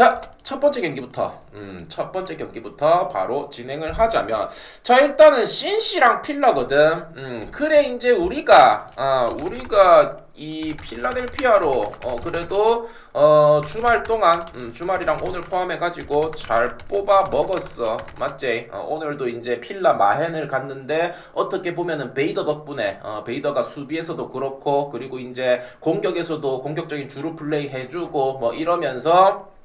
자, 첫 번째 경기부터, 음, 첫 번째 경기부터 바로 진행을 하자면, 자, 일단은 신씨랑 필라거든. 음, 그래, 이제 우리가, 어, 우리가 이 필라델피아로, 어, 그래도, 어, 주말 동안, 음, 주말이랑 오늘 포함해가지고 잘 뽑아 먹었어. 맞지? 어, 오늘도 이제 필라 마헨을 갔는데, 어떻게 보면은 베이더 덕분에, 어, 베이더가 수비에서도 그렇고, 그리고 이제 공격에서도 공격적인 주루 플레이 해주고, 뭐 이러면서,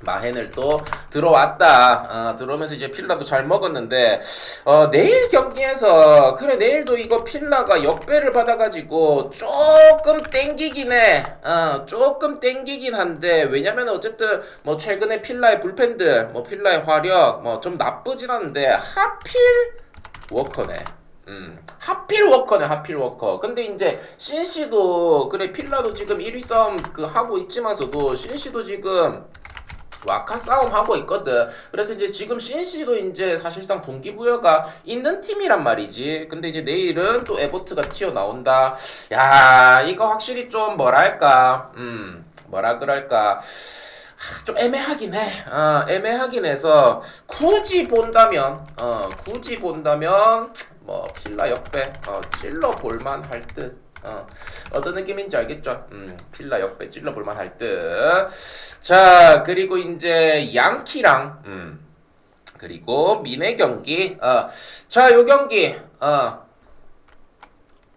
마헨을 또 들어왔다. 어, 들어오면서 이제 필라도 잘 먹었는데 어, 내일 경기에서 그래 내일도 이거 필라가 역배를 받아가지고 조금 땡기긴 해. 어, 조금 땡기긴 한데 왜냐면 어쨌든 뭐 최근에 필라의 불펜들, 뭐 필라의 화력 뭐 좀 나쁘진 않은데 하필 워커네. 음, 하필 워커네, 하필 워커. 근데 이제 신씨도 그래 필라도 지금 1위 싸움 그 하고 있지만서도 신씨도 지금 와카 싸움 하고 있거든. 그래서 이제 지금 신씨도 이제 사실상 동기부여가 있는 팀이란 말이지. 근데 이제 내일은 또 에버트가 튀어나온다. 야, 이거 확실히 좀 뭐랄까, 음, 뭐라 그럴까. 하, 좀 애매하긴 해. 어, 애매하긴 해서 굳이 본다면, 어, 굳이 본다면 뭐 필라 역배, 어, 찔러 볼만 할 듯. 어, 어떤 느낌인지 알겠죠? 음, 필라 역배 찔러 볼만 할 듯. 자, 그리고 이제 양키랑, 음, 그리고 미네 경기. 어, 자, 요 경기, 어,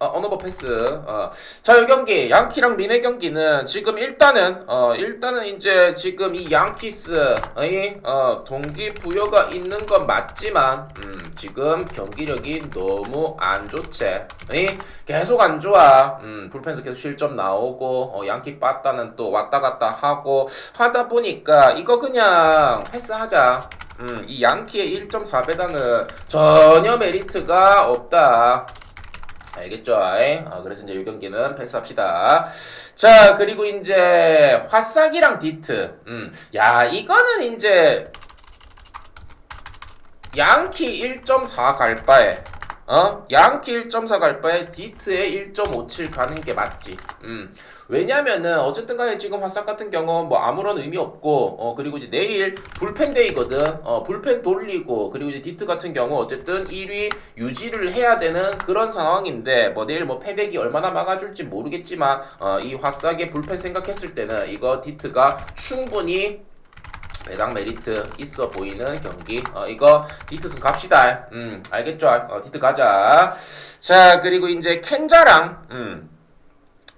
어, 언어버 패스. 어. 자, 이 경기 양키랑 미네 경기는 지금 일단은 어, 일단은 이제 지금 이 양키스의 어, 동기 부여가 있는 건 맞지만 음, 지금 경기력이 너무 안 좋지. 이 계속 안 좋아. 음, 불펜스 계속 실점 나오고 어, 양키 빠따는 또 왔다 갔다 하고 하다 보니까 이거 그냥 패스하자. 음, 이 양키의 1.4배당은 전혀 메리트가 없다. 알겠죠? 아, 그래서 이제 이 경기는 패스합시다. 자, 그리고 이제 화싹이랑 디트. 음, 야, 이거는 이제 양키 1.4 갈 바에 어? 양키 1.4 갈 바에 디트에 1.57 가는 게 맞지. 음. 왜냐면은 어쨌든 간에 지금 화싹 같은 경우 뭐 아무런 의미 없고 어 그리고 이제 내일 불펜 데이거든. 어 불펜 돌리고 그리고 이제 디트 같은 경우 어쨌든 1위 유지를 해야 되는 그런 상황인데 뭐 내일 뭐 패백이 얼마나 막아줄지 모르겠지만 어 이 화싹의 불펜 생각했을 때는 이거 디트가 충분히 배당 메리트 있어 보이는 경기. 어, 이거 디트슨 갑시다. 음, 알겠죠? 어, 디트 가자. 자, 그리고 이제 켄자랑, 음.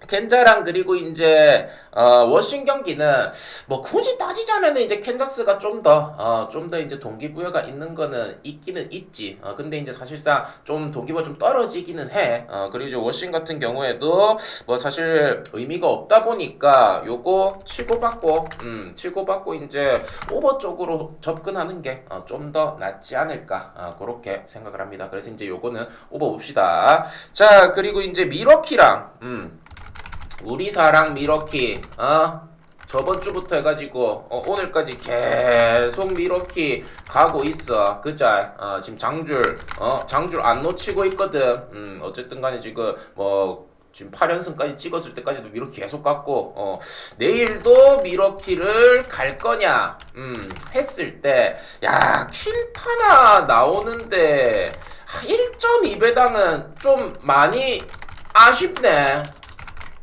켄자랑 그리고 이제 어, 워싱 경기는 뭐 굳이 따지자면 이제 캔자스가 좀더 어, 좀 더 이제 동기부여가 있는 거는 있기는 있지. 어, 근데 이제 사실상 좀 동기부여 좀 떨어지기는 해. 어, 그리고 이제 워싱 같은 경우에도 뭐 사실 의미가 없다 보니까 요거 치고받고 음, 치고받고 이제 오버 쪽으로 접근하는 게 좀더 낫지 않을까 어, 그렇게 생각을 합니다. 그래서 이제 요거는 오버 봅시다. 자 그리고 이제 미러키랑 음. 우리 사랑 미러키 어? 저번 주부터 해가지고 어, 오늘까지 계속 미러키 가고 있어. 그자 어, 지금 장줄 어 장줄 안 놓치고 있거든. 음 어쨌든 간에 지금 뭐 지금 8연승까지 찍었을 때까지도 미러키 계속 갔고 어 내일도 미러키를 갈 거냐? 음 했을 때야 퀸타나 나오는데 1.2배당은 좀 많이 아쉽네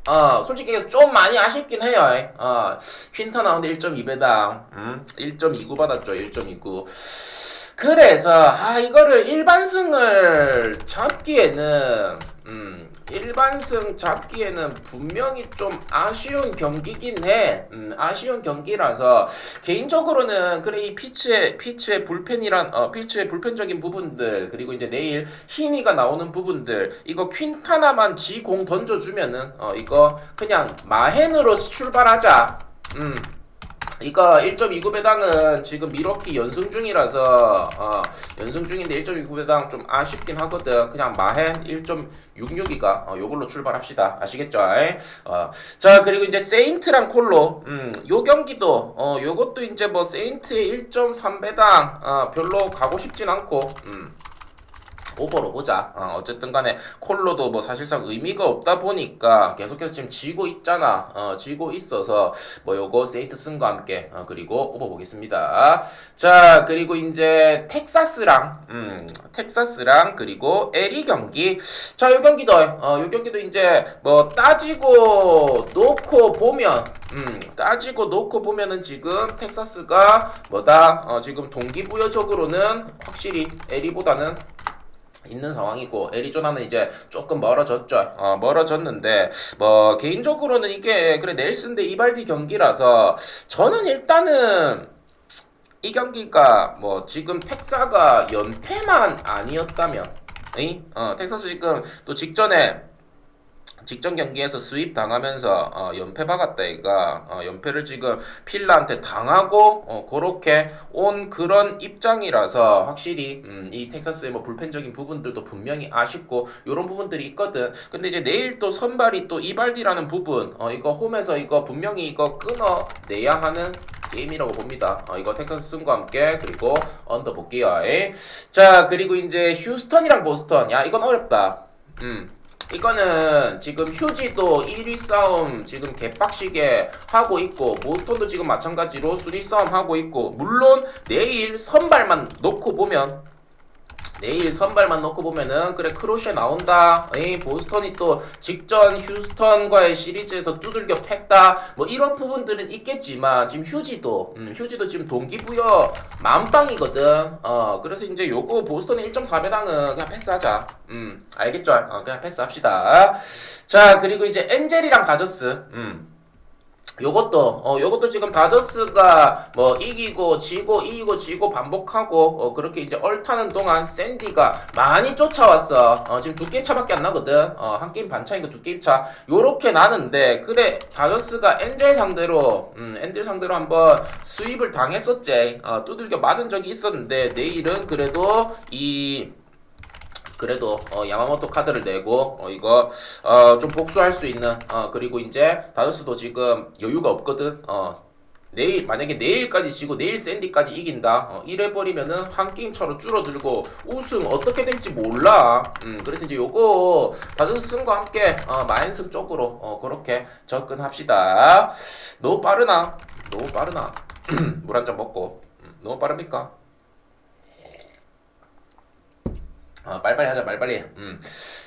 어, 솔직히 좀 많이 아쉽긴 해요. 어, 퀸터 나오는데 1.2배당, 음, 1.29 받았죠, 1.29. 그래서, 아, 이거를 일반승을 잡기에는, 음, 일반승 잡기에는 분명히 좀 아쉬운 경기긴 해. 음, 아쉬운 경기라서, 개인적으로는, 그래, 이 피츠의, 피츠의 불펜이란, 어, 피츠의 불펜적인 부분들, 그리고 이제 내일 희니가 나오는 부분들, 이거 퀸타나만 지공 던져주면은, 어, 이거 그냥 마헨으로 출발하자. 음. 이거 1.29배당은 지금 미러키 연승 중이라서 어, 연승 중인데 1.29배당 좀 아쉽긴 하거든. 그냥 마헨 1.66이가 어, 요걸로 출발합시다. 아시겠죠? 어, 자 그리고 이제 세인트랑 콜로 음, 요 경기도 어, 요것도 이제 뭐 세인트의 1.3배당 어, 별로 가고 싶진 않고 음. 오버로 보자. 어, 어쨌든 간에 콜로도 뭐 사실상 의미가 없다 보니까 계속해서 지금 지고 있잖아. 어, 지고 있어서 뭐 요거 세이트 쓴과 함께 어, 그리고 오버 보겠습니다. 자, 그리고 이제 텍사스랑 음, 텍사스랑 그리고 에리 경기. 자, 요 경기도 어, 요 경기도 이제 뭐 따지고 놓고 보면 음, 따지고 놓고 보면은 지금 텍사스가 뭐다? 어, 지금 동기부여적으로는 확실히 에리보다는 있는 상황이고 애리조나는 이제 조금 멀어졌죠. 어, 멀어졌는데 뭐 개인적으로는 이게 그래 넬슨 대 이발디 경기라서 저는 일단은 이 경기가 뭐 지금 텍사가 연패만 아니었다면 이? 어, 텍사스 지금 또 직전에 직전 경기에서 수입 당하면서 어, 연패 박았다 얘가 어, 연패를 지금 필라한테 당하고 어, 그렇게 온 그런 입장이라서 확실히 음, 이 텍사스의 뭐 불펜적인 부분들도 분명히 아쉽고 이런 부분들이 있거든. 근데 이제 내일 또 선발이 또 이발디라는 부분 어, 이거 홈에서 이거 분명히 이거 끊어내야 하는 게임이라고 봅니다. 어, 이거 텍사스 승과 함께 그리고 언더. 에이. 자 그리고 이제 휴스턴이랑 보스턴 야 이건 어렵다. 음. 이거는 지금 휴지도 1위 싸움 지금 개빡시게 하고 있고 보스턴도 지금 마찬가지로 순위 싸움 하고 있고 물론 내일 선발만 놓고 보면 내일 선발만 놓고 보면은 그래 크로셰 나온다. 에이 보스턴이 또 직전 휴스턴과의 시리즈에서 두들겨 팼다. 뭐 이런 부분들은 있겠지만 지금 휴지도 음, 휴지도 지금 동기부여 만빵이거든. 어 그래서 이제 요거 보스턴 1.4배당은 그냥 패스하자. 음 알겠죠? 어, 그냥 패스합시다. 자 그리고 이제 엔젤이랑 다저스. 음. 요것도 어 요것도 지금 다저스가 뭐 이기고 지고 이기고 지고 반복하고 어 그렇게 이제 얼타는 동안 샌디가 많이 쫓아왔어. 어 지금 두 게임 차밖에 안 나거든. 어한 게임 반 차이고 두 게임 차. 요렇게 나는데 그래 다저스가 엔젤 상대로 음 엔젤 상대로 한번 수입을 당했었지. 어 두들겨 맞은 적이 있었는데 내일은 그래도 이 그래도 어, 야마모토 카드를 내고 어, 이거 어, 좀 복수할 수 있는 어, 그리고 이제 다저스도 지금 여유가 없거든. 어, 내일 만약에 내일까지 지고 내일 샌디까지 이긴다. 어, 이래 버리면은 한 게임 차로 줄어들고 우승 어떻게 될지 몰라. 음, 그래서 이제 요거 다저스 승과 함께 어, 마인승 쪽으로 어, 그렇게 접근합시다. 너무 빠르나? 너무 빠르나? 물 한 잔 먹고 음, 너무 빠릅니까? 어, 빨리빨리 하자, 빨리빨리. 음.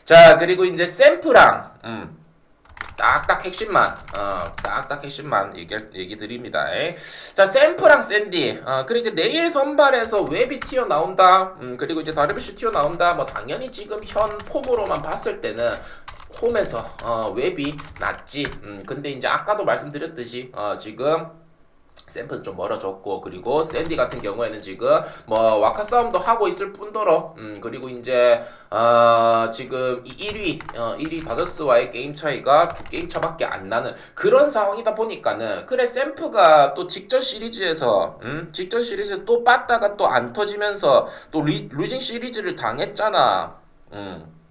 자, 그리고 이제 샘프랑, 음. 딱딱 핵심만, 어, 딱딱 핵심만 얘기, 얘기 드립니다. 에. 자, 샘프랑 샌디. 어, 그리고 이제 내일 선발에서 웹이 튀어나온다. 음, 그리고 이제 다르비슈 튀어나온다. 뭐, 당연히 지금 현 폼으로만 봤을 때는 홈에서, 어, 웹이 낫지. 음, 근데 이제 아까도 말씀드렸듯이, 어, 지금 샘플은 좀 멀어졌고 그리고 샌디 같은 경우에는 지금 뭐 와카 싸움도 하고 있을 뿐더러 음 그리고 이제 어 지금 이 1위 어 1위 다저스와의 게임 차이가 두 게임 차밖에 안 나는 그런 상황이다 보니까는 그래 샘프가 또 직전 시리즈에서 음 직전 시리즈 또 빠다가 또 안 터지면서 또 리, 루징 시리즈를 당했잖아. 음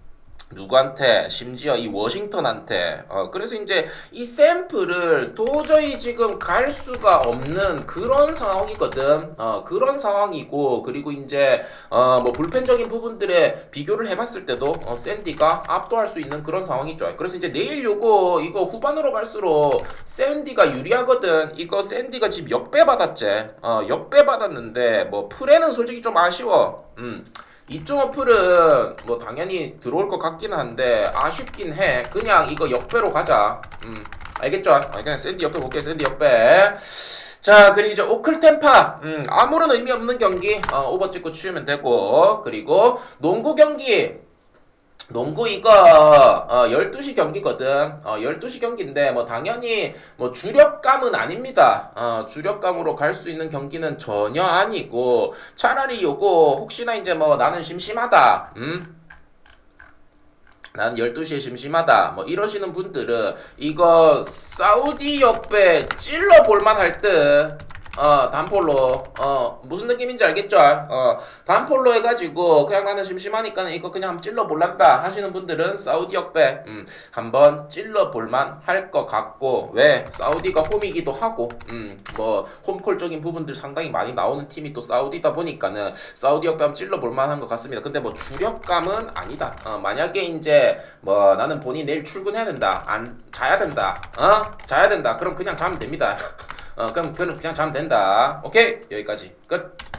누구한테 심지어 이 워싱턴한테. 어 그래서 이제 이 샘플을 도저히 지금 갈 수가 없는 그런 상황이거든. 어 그런 상황이고 그리고 이제 어 뭐 불펜적인 부분들에 비교를 해봤을 때도 어 샌디가 압도할 수 있는 그런 상황이죠. 그래서 이제 내일 요거 이거 후반으로 갈수록 샌디가 유리하거든. 이거 샌디가 지금 역배 받았지. 어 역배 받았는데 뭐 프레는 솔직히 좀 아쉬워. 음 이쪽 어플은 뭐 당연히 들어올 것 같긴 한데 아쉽긴 해. 그냥 이거 역배로 가자. 음, 알겠죠? 아, 그냥 샌디 옆에 볼게. 샌디 옆에. 자, 그리고 이제 오클템파. 음, 아무런 의미 없는 경기. 어, 오버 찍고 치우면 되고. 그리고 농구 경기. 농구 이거 어 12시 경기거든. 어 12시 경기인데 뭐 당연히 뭐 주력감은 아닙니다. 어 주력감으로 갈 수 있는 경기는 전혀 아니고 차라리 요거 혹시나 이제 뭐 나는 심심하다. 음? 난 12시에 심심하다. 뭐 이러시는 분들은 이거 사우디 역배 찔러 볼만 할 듯. 어 단폴로 어 무슨 느낌인지 알겠죠? 어 단폴로 해가지고 그냥 나는 심심하니까 이거 그냥 한번 찔러 볼란다 하시는 분들은 사우디 역배 음 한번 찔러 볼만 할 것 같고 왜 사우디가 홈이기도 하고 음 뭐 홈콜적인 부분들 상당히 많이 나오는 팀이 또 사우디다 보니까는 사우디 역배 한번 찔러 볼만 한 것 같습니다. 근데 뭐 주력감은 아니다. 어 만약에 이제 뭐 나는 본인 내일 출근해야 된다 안 자야 된다 어 자야 된다 그럼 그냥 자면 됩니다. 어 그럼 그냥 자면 된다. 오케이 여기까지 끝.